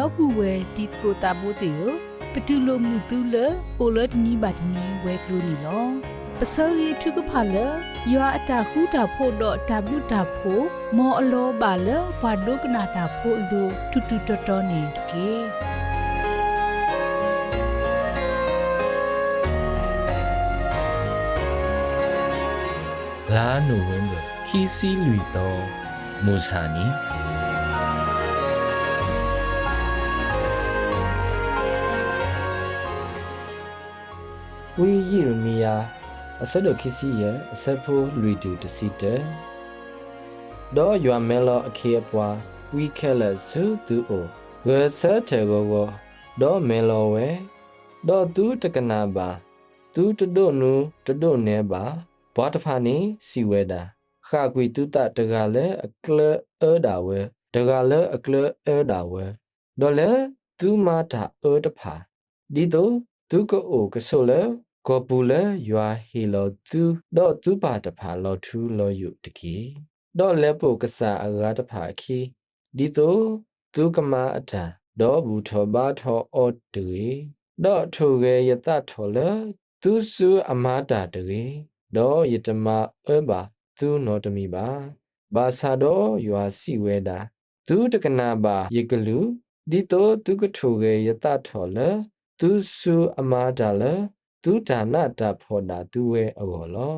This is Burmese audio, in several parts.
တော့ဘူးဝဲဒီကိုတာဘိုတေယပတူလိုမှုတူလအိုလဒနီဘာဒနီဝဲကလိုနီလောပစောရီထုကဖာလယွာအတာခုတာဖို့တော့တာဘုတာဖို့မောအလောပါလဘာဒုကနာတာဖို့လူတူတူတော်တော်နေကေလာနိုဝင်ဘာခီစီလူတော်မူဆာနီ ဝီယီရမီယာအဆက်တော်ခီစီရဲ့အဆက်ဖို့လူတူတစီတဲဒေါ်ယွာမဲလောအခေပွားဝီခဲလက်စုသူအိုဂရဆတ်တေကိုကိုဒေါ်မဲလောဝဲဒေါ်သူတကနာပါသူတဒုနုတဒုနဲပါဘွားတဖာနေစီဝဲတာခါကွေတုတတကလည်းအကလအဲဒါဝဲတကလည်းအကလအဲဒါဝဲဒေါ်လေသူမတာအဲတဖာဒီတော့သူကအိုကဆိုလေ ကောပူလေယွာဟီလောသူဒေါ်သူပါတဖာလောထူလောယုတကီဒေါ်လေပိုကဆာအဂါတဖာခီဒီတော့သူကမာအတာဒေါ်ဘူးထောဘာထောအော်တေဒေါ်ထိုကေယတထောလေသူစုအမာတာတေဒေါ်ယတမအဘာသူနောတမီပါဘာသာတော့ယွာစီဝဲတာသူတကနာပါယေကလူဒီတော့သူကထိုကေယတထောလေသူစုအမာတာလေ သူဒါနတာဖောတာသူဝဲအော်လော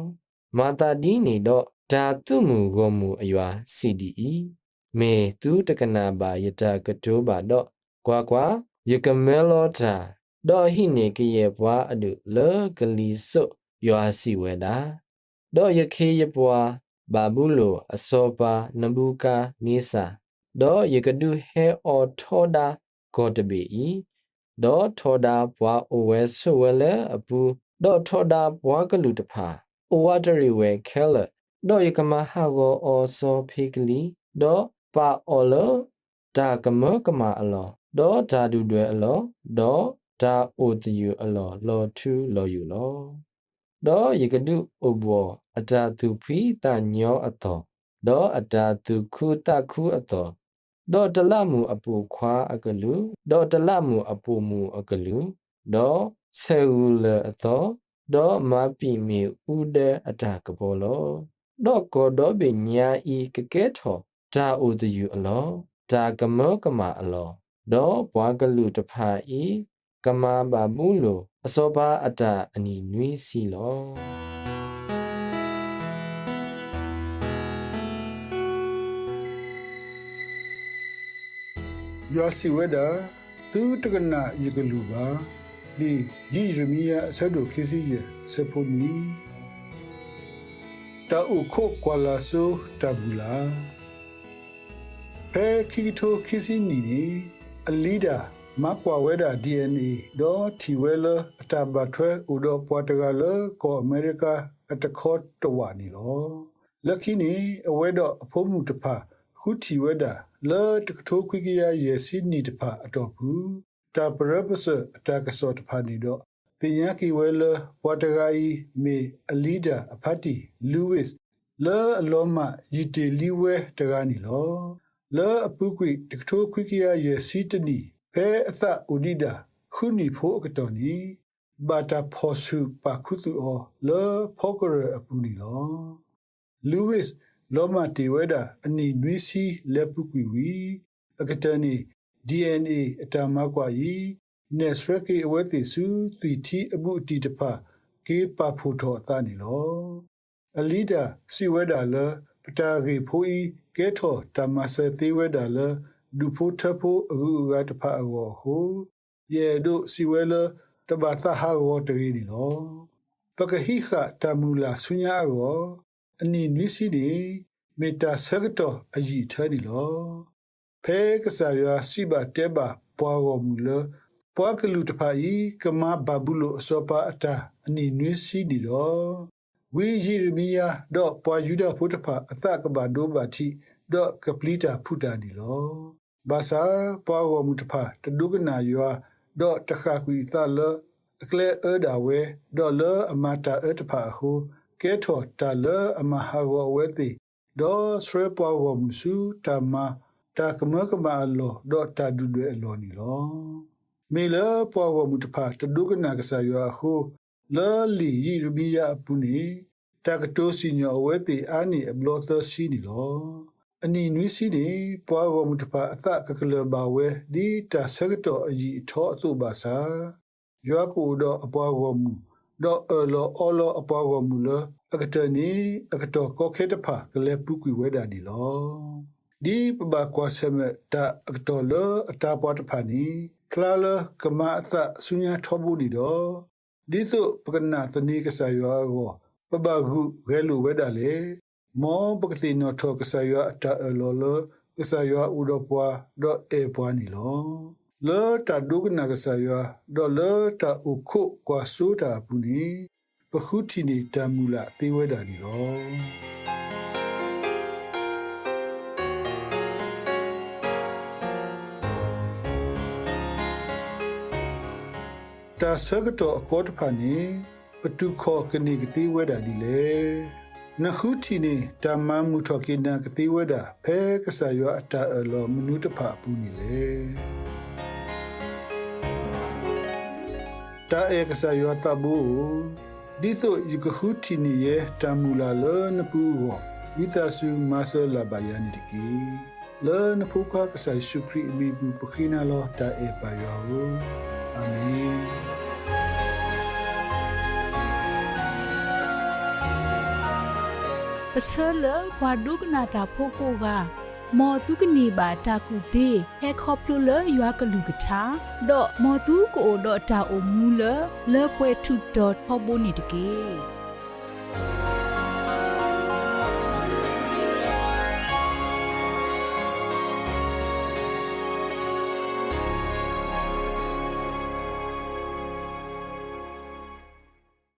မာတာဒီနေတော့ဒါသူမူကိုမူအယွာ CDE မေသူတကနာပါယတကတိုးပါတော့ကွာကွာယကမဲလောတာဒေါ်ဟိနေကရဲ့ဘွားအဒုလောကလီဆုယွာစီဝဲတာဒေါ်ယခေယဘွားဘာဘူးလိုအစောပါနဘူကာနေစာဒေါ်ယကဒုဟဲအော်ထောဒါဂေါ်တဘီဤ ဒေါ်ထောဒါဘွားအိုဝဲဆုဝဲလေအပူဒေါ်ထောဒါဘွားကလူတဖာအိုဝါတရီဝဲခဲလဒေါ်ယကမဟာဂောအောစောဖေကလီဒေါ်ပါအော်လဒါကမကမအလောဒေါ်ဓာဒူတွေအလောဒေါ်ဒါအိုတယူအလောလောထူလောယူလောဒေါ်ယကဒုအဘောအတာသူဖီတညောအတော်ဒေါ်အတာသူခုတခုအတော် ဒေါ်တလမှုအပူခွာအကလူဒေါ်တလမှုအပူမှုအကလူဒေါ်ဆေူလအတော်ဒေါ်မပိမီဥဒအတာကဘောလောဒေါ်ကောဒေါ်ပညာဤကကဲထောဒါအိုတယူအလောဒါကမောကမအလောဒေါ်ဘွားကလူတဖာဤကမာဘာဘူးလိုအစောပါအတာအနီနွီးစီလော ယောစီဝဒသူတကနာယကလူပါဒီယီရမီယာဆဒိုခီစီယစဖိုနီတာဥခိုကွာလာဆိုတဘူလာဖဲခီတိုခီစီနီနီအလီဒါမကွာဝဲဒါ DNA ဒေါ်တီဝဲလအတဘထွဲဥဒေါ်ပွာတဂလကောအမေရိကအတခေါ်တဝနီလောလက်ခီနီအဝဲတော့အဖို့မှုတဖာခုတီဝဲဒါ လောတကထိုးခွိကရရဲ့စီနီတဖာအတော့ဘူးတာပရပစအတကစောတဖာနီတော့တင်ညာကီဝဲလပွာတဂိုင်မေအလီဒါအဖတ်တီလူးဝစ်လောအလောမယီတီလီဝဲတဂာနီလောလောအပုကွိတကထိုးခွိကရရဲ့စီတနီဖဲအသဥဒိဒခုနီဖို့ကတော်နီဘာတာဖောစုပါခုတူအောလောဖောကရအပူနီလောလူးဝစ် လောမတီဝဲတာအနီနွီစီလက်ပုကွီဝီအကတနီ DNA အတမကွာယီနေစရကေအဝဲတိစုတီတီအမှုတီတဖကေပါဖို့တော်အသနီလောအလီဒါစီဝဲတာလပတာရီဖိုဤကဲထောတမဆသေးဝဲတာလဒူဖို့ထဖို့အကူကတဖအဝဟုယေဒုစီဝဲလတဘာသဟာဝတရီနီလောပကဟိခတမူလာဆုညာရော အနီနွိစီဒီမေတာဆကတောအယီထဲနီလောဖဲကစားရစီဘာတေဘာပွားတော်မူလပွားကလူတဖာဤကမဘဘူးလိုအစောပါအတာအနီနွိစီဒီလောဝီယီရမီယာဒေါ်ပွားယူဒဖုတဖာအသကဘာဒိုဘာတီဒေါ်ကပလီတာဖုတာနီလောဘာသာပွားတော်မူတဖာတဒုကနာယောဒေါ်တခါကွီသလအကလေအဒါဝဲဒေါ်လအမတာအတဖာဟု ကဲထော်တာလအမဟာဝဝဲတိဒေါ်ဆွေပွားဝမှုစုတမတာကမကမအလောဒေါ်တာဒူတွေအလောနီလောမေလပေါ်ဝမှုတဖာတဒုကနာကဆာယောဟုလောလီယီရဘီယာပုနီတာကတိုစီညောဝဲတီအာနီအဘလောသစီနီလောအနီနွီစီနီပွားဝမှုတဖာအသကကလဘာဝဲဒီတာဆကတောအကြီးထောအသုဘာစာယောကူတော့အပွားဝမှု တော့အလောအလောအပွားဝမှုလအကတနီအကတောကောခေတဖာကလေပုကွေဝဲတာဒီလောဒီပပကွာဆမတာအကတောလအတာပွားတဖာနီကလာလကမအသဆုညာထောဘူးဒီတော့ဒီသို့ပကနာသနီကဆာယောကိုပပဟုရဲလူဝဲတာလေမောပကတိနောထောကဆာယောအတာအလောလကဆာယောဥဒပွားတော့အေပွားနီလော လောတာဒုကနာကဆာယောတော့လောတာဥခုကွာဆိုတာပူနီပခုတီနီတမူလာသေဝဲတာနီလောတာဆကတောအကောတဖာနေပတုခောကနိကတိဝဲတာဒီလေနခုတီနေတာမမှုထောကိနာကတိဝဲတာဖဲကဆာယောအတာအလောမနုတဖာပူနေလေ တာဧကဆာယောတဘူဒီတော့ယကခုတီနေယတမူလာလနပူဝဝိသဆုမဆလဘယာနီတကီလနဖုခကဆာရှုခရီမီဘူပခိနာလောတာဧပါယောအာမင်ပစလဘဒုကနာတာဖိုကိုက မောတုကနေပါတာကုသေးဟဲခေါပလူလရွာကလူကထာဒေါ်မောတုကိုဒေါ်တာအိုမူလလေပွဲထုဒေါ်ဟောဘိုနီတကေ